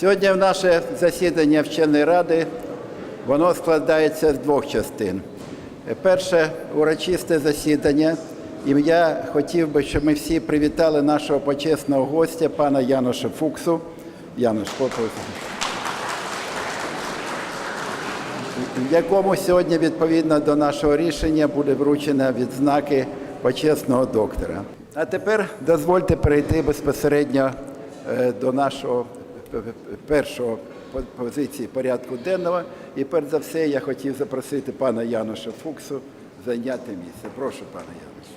Сьогодні в наше засідання вченої ради воно складається з двох частин. Перше урочисте засідання. І я хотів би, щоб ми всі привітали нашого почесного гостя, пана Януша Фуксу. Януш, попросимо. якому сьогодні відповідно до нашого рішення буде вручена відзнаки почесного доктора. А тепер дозвольте перейти безпосередньо е, до нашого першого позиції порядку денного. І перш за все я хотів запросити пана Януша Фуксу зайняти місце. Прошу, пане Януш.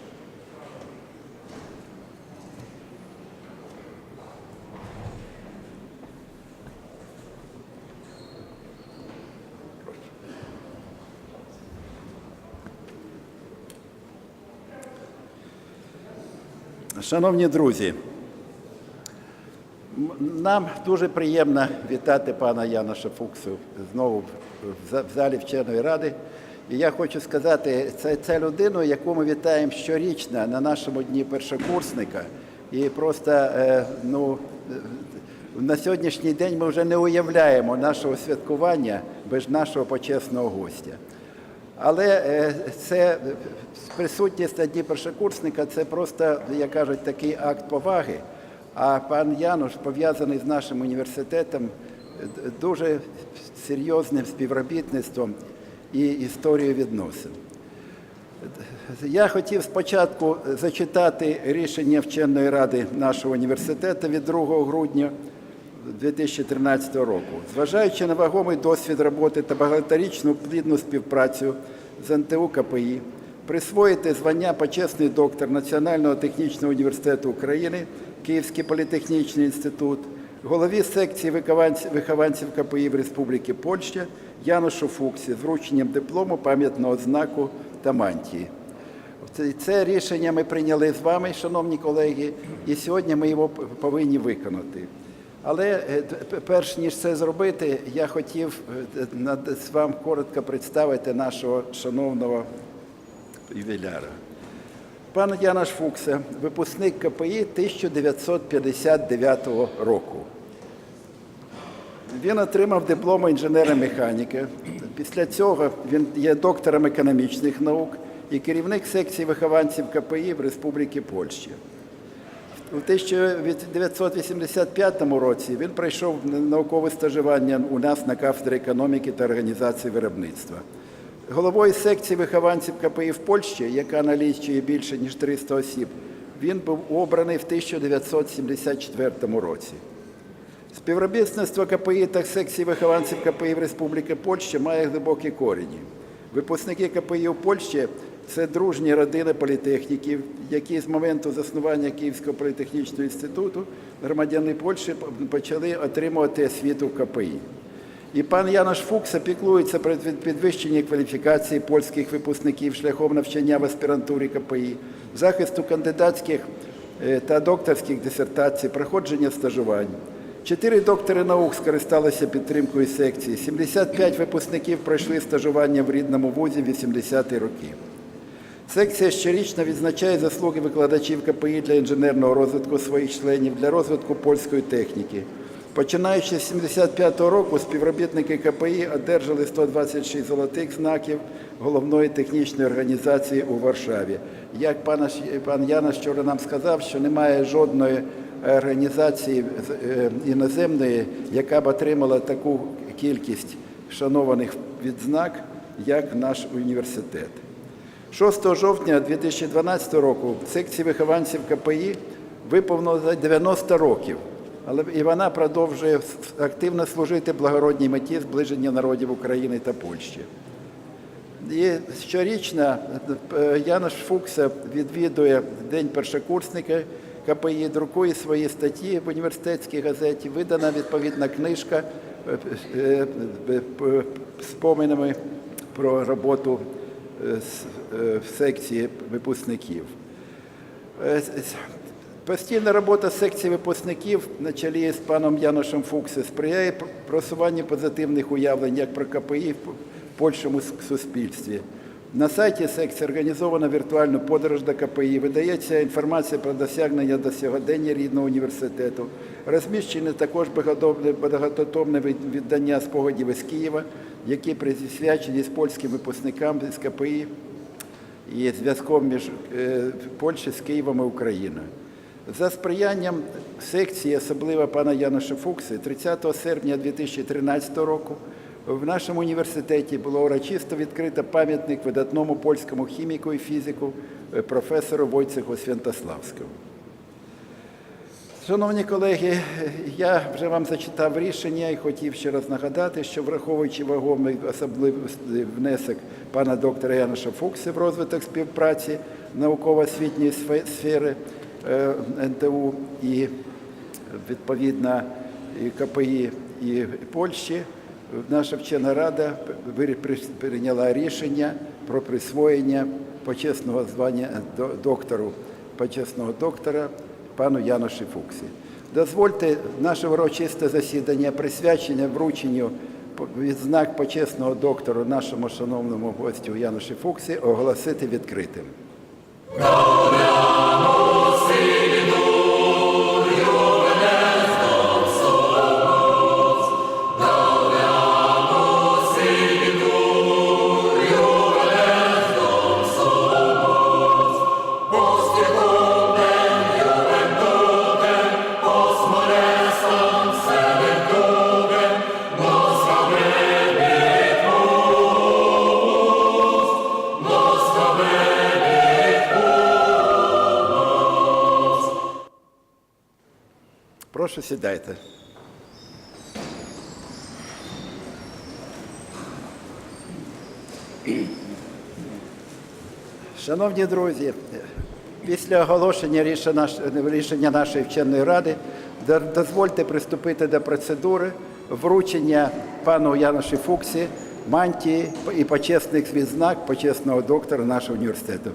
Шановні друзі, нам дуже приємно вітати пана Яноша Фуксу знову в- в за- в залі вченої ради. І я хочу сказати, це, це людину, яку ми вітаємо щорічно на нашому дні першокурсника. І просто е, ну, е, на сьогоднішній день ми вже не уявляємо нашого святкування без нашого почесного гостя. Але е, це присутність на дні першокурсника це просто, як кажуть, такий акт поваги. А пан Януш пов'язаний з нашим університетом дуже серйозним співробітництвом і історією відносин. Я хотів спочатку зачитати рішення вченої ради нашого університету від 2 грудня 2013 року. Зважаючи на вагомий досвід роботи та багаторічну плідну співпрацю з НТУ КПІ, присвоїти звання почесний доктор Національного технічного університету України, Київський політехнічний інститут, голові секції вихованців- вихованців КПІ в Республіки Польща Янушу Фуксі з врученням диплому, пам'ятного знаку та мантії. Це, рішення ми прийняли з вами, шановні колеги, і сьогодні ми його повинні виконати. Але е, перш ніж це зробити, я хотів е, вам коротко представити нашого шановного ювіляра. Пан Янош Фукса, випускник КПІ 1959 року. Він отримав диплом інженера-механіки. Після цього він є доктором економічних наук і керівник секції вихованців КПІ в Республіці Польща. У 1985 році він пройшов наукове стажування у нас на кафедрі економіки та організації виробництва. Головою секції вихованців КПІ в Польщі, яка налічує більше ніж 300 осіб, він був обраний в 1974 році. Співробітництво КПІ та секції вихованців КПІ в Республіки Польща має глибокі корені. Випускники КПІ у Польщі це дружні родини політехніків, які з моменту заснування Київського політехнічного інституту громадяни Польщі почали отримувати освіту в КПІ. І пан Янош Фукса піклується про підвищення кваліфікації польських випускників шляхом навчання в аспірантурі КПІ, захисту кандидатських е, та докторських дисертацій, проходження стажувань. Чотири доктори наук скористалися підтримкою секції. 75 випускників пройшли стажування в рідному вузі в 80-ті роки. Секція щорічно відзначає заслуги викладачів КПІ для інженерного розвитку своїх членів, для розвитку польської техніки. Починаючи з 75-го року, співробітники КПІ одержали 126 золотих знаків головної технічної організації у Варшаві. Як пан, Яна вчора нам сказав, що немає жодної організації е, іноземної, яка б отримала таку кількість шанованих відзнак, як наш університет. 6 жовтня 2012 року в секції вихованців КПІ виповнилося 90 років, але і вона продовжує активно служити благородній меті зближення народів України та Польщі. І щорічно е, Янош Фукса відвідує День першокурсника КПІ, друкує свої статті в університетській газеті, видана відповідна книжка е, е, е, споминами про роботу в секції випускників. Постійна робота секції випускників на чолі з паном Яношем Фуксе сприяє просуванню позитивних уявлень як про КПІ в польському суспільстві. На сайті секції організовано віртуальну подорож до КПІ, видається інформація про досягнення до сьогодення рідного університету, Розміщене також багатотомне- віддання спогадів із Києва, які присвячені польським випускникам з КПІ і зв'язком між е, Польщею з Києвом і Україною. За сприянням секції, особливо пана Яноша Фукси, 30 серпня 2013 року в нашому університеті було урочисто відкрито пам'ятник видатному польському хіміку і фізику е, професору Войцеху Святославському. Шановні колеги, я вже вам зачитав рішення і хотів ще раз нагадати, що враховуючи вагомий особливий внесок пана доктора Яноша Фукси в розвиток співпраці науково-освітньої сфери е, НТУ і відповідно і КПІ і Польщі, наша вчена рада прийняла рішення про присвоєння почесного звання доктору, почесного доктора пану Яноші Фуксі. Дозвольте наше урочисте засідання присвячення врученню відзнак почесного доктору нашому шановному гостю Яноші Фуксі оголосити відкритим. Сідайте. Шановні друзі, після оголошення рішення нашої вченої ради дозвольте приступити до процедури вручення пану Яноші Фуксі мантії і почесних відзнак почесного доктора нашого університету.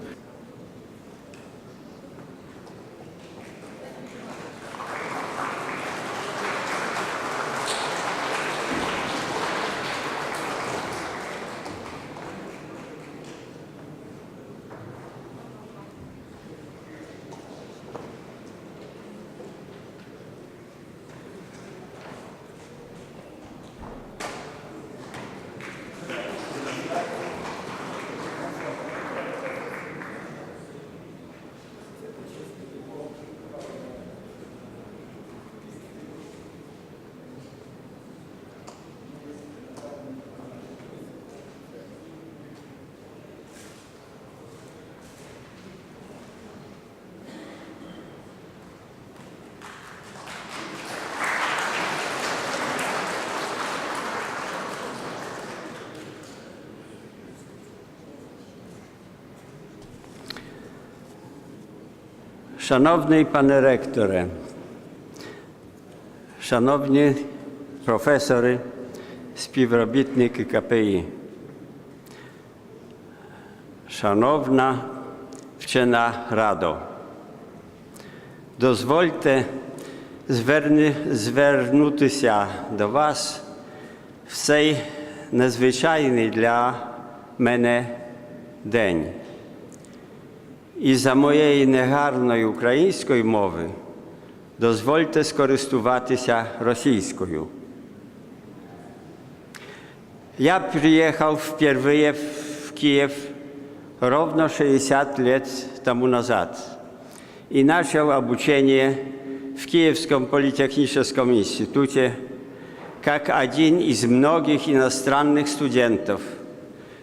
Szanowny panie rektorze, szanowni profesory, spівробітники КПІ, шановна вчена радо, дозвольте звернутися до вас в цей незвичайний для мене день. І за моєї негарної української мови дозвольте скористуватися російською. Я приехал впервые в Киев ровно 60 лет тому назад и начал обучение в Киевском политехническом институте как один из многих иностранных студентов,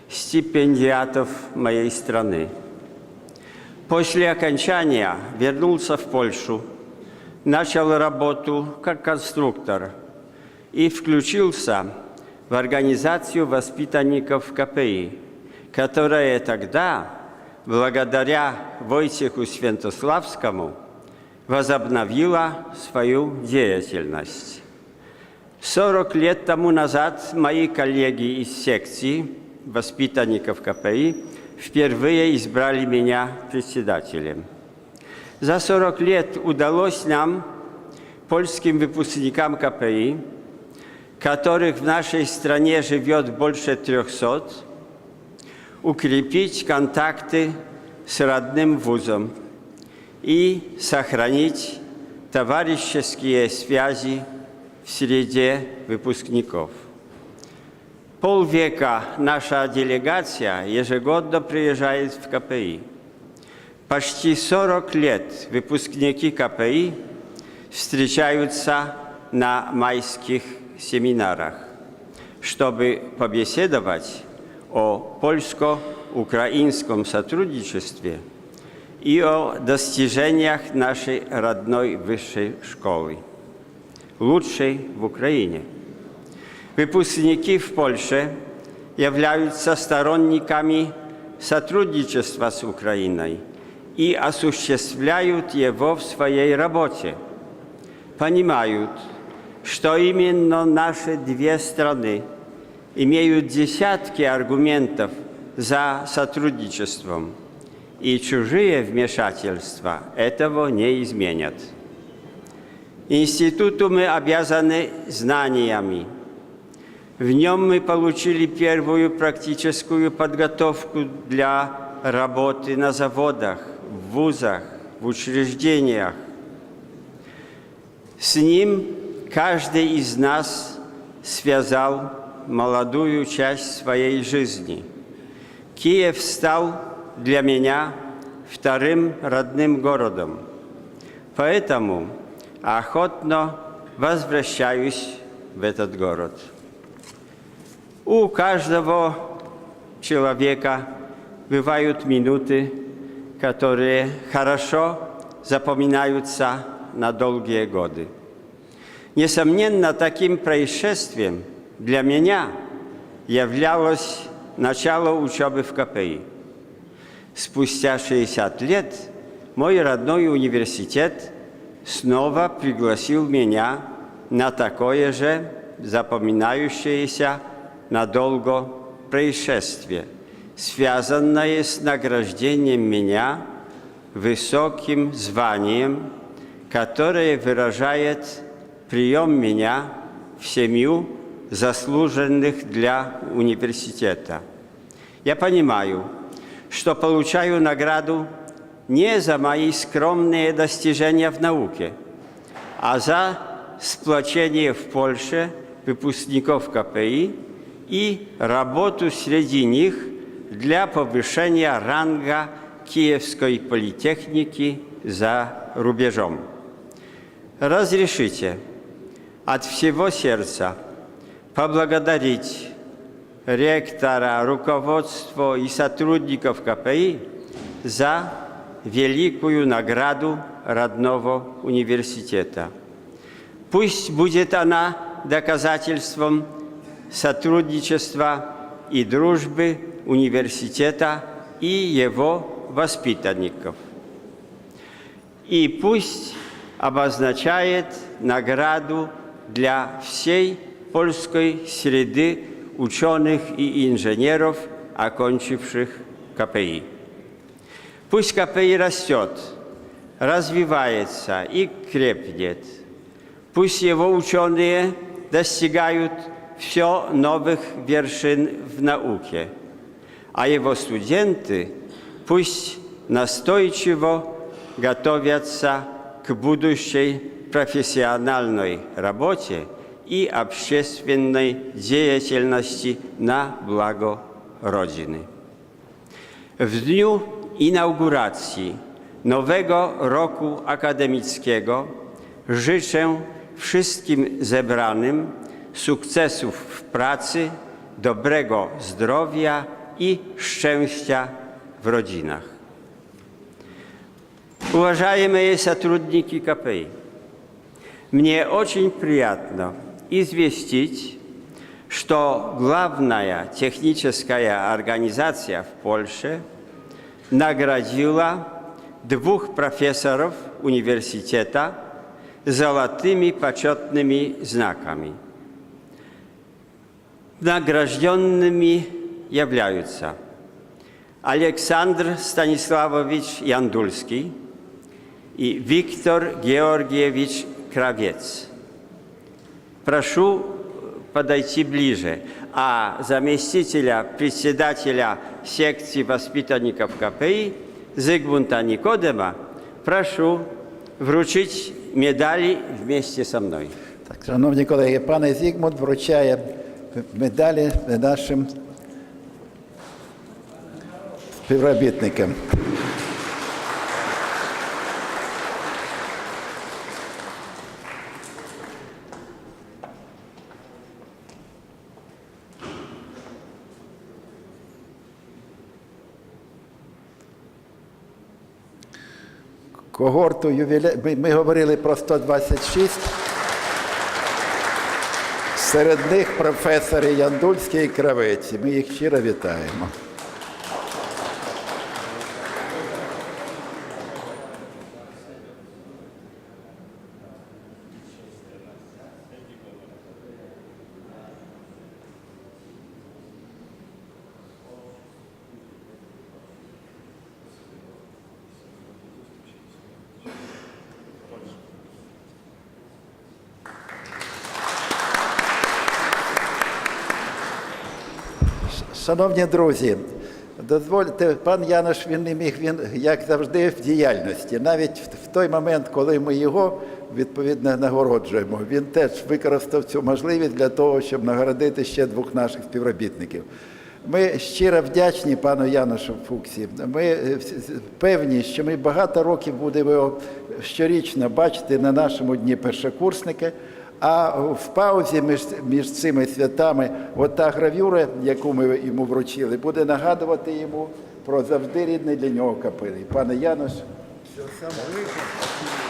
стипендиатов моей страны. После окончания вернулся в Польшу, начал работу как конструктор и включился в организацию воспитанников КПИ, которая тогда, благодаря Войцеху Святославскому, возобновила свою деятельность. 40 лет тому назад мои коллеги из секции воспитанников КПИ впервые избрали меня председателем. За 40 лет удалось нам, польским выпускникам КПИ, которых в нашей стране живет больше 300, укрепить контакты с родным вузом и сохранить товарищеские связи в среде выпускников. Полвека наша делегация ежегодно приезжает в КПИ. Почти 40 лет выпускники КПИ встречаются на майских семинарах, чтобы побеседовать о польско-украинском сотрудничестве и о достижениях нашей родной высшей школы, лучшей в Украине. Выпускники в Польше являются сторонниками сотрудничества с Украиной и осуществляют его в своей работе. Понимают, что именно наши две страны имеют десятки аргументов за сотрудничеством, и чужие вмешательства этого не изменят. Институту мы обязаны знаниями. В нем мы получили первую практическую подготовку для работы на заводах, в вузах, в учреждениях. С ним каждый из нас связал молодую часть своей жизни. Киев стал для меня вторым родным городом. Поэтому охотно возвращаюсь в этот город. У каждого человека бывают минуты, которые хорошо запоминаются на долгие годы. Несомненно, таким происшествием для меня являлось начало учебы в КПИ. Спустя 60 лет мой родной университет снова пригласил меня на такое же запоминающееся надолго происшествие, связанное с награждением меня высоким званием, которое выражает прием меня в семью заслуженных для университета. Я понимаю, что получаю награду не за мои скромные достижения в науке, а за сплочение в Польше выпускников КПИ и работу среди них для повышения ранга Киевской политехники за рубежом. Разрешите от всего сердца поблагодарить ректора, руководство и сотрудников КПИ за великую награду родного университета. Пусть будет она доказательством сотрудничества и дружбы университета и его воспитанников. И пусть обозначает награду для всей польской среды ученых и инженеров, окончивших КПИ. Пусть КПИ растет, развивается и крепнет. Пусть его ученые достигают все новых вершин в науке, а его студенты пусть настойчиво готовятся к будущей профессиональной работе и общественной деятельности на благо Rodziny. W dniu inauguracji nowego roku akademickiego życzę wszystkim zebranym sukcesów w pracy, dobrego zdrowia i szczęścia w rodzinach. Уважаемые сотрудники КПИ, мне очень приятно известить, что главная техническая организация в Польше наградила двух профессоров университета золотыми почетными знаками. Награжденными являются Александр Станиславович Яндульский и Виктор Георгиевич Кравец. Прошу подойти ближе, а заместителя председателя секции воспитанников КПИ Зygmunta Никодема прошу вручить медали вместе со мной. Так, шановні колеги, пане Зігмунд вручає Медалі нашим співробітникам. Когорту ювіле... ми, ми говорили про 126. Серед них професори Яндульський і Кравець. Ми їх щиро вітаємо. Шановні друзі, дозвольте, пан Янош він не міг, він, як завжди, в діяльності. Навіть в- той момент, коли ми його відповідно нагороджуємо, він теж використав цю можливість для того, щоб нагородити ще двох наших співробітників. Ми щиро вдячні пану Яношу Фуксі. Ми е, певні, що ми багато років будемо щорічно бачити на нашому дні першокурсники. А в паузі між, між цими святами от та гравюра, яку ми йому вручили, буде нагадувати йому про завжди рідний для нього капелі. Пане Янош, всього самого.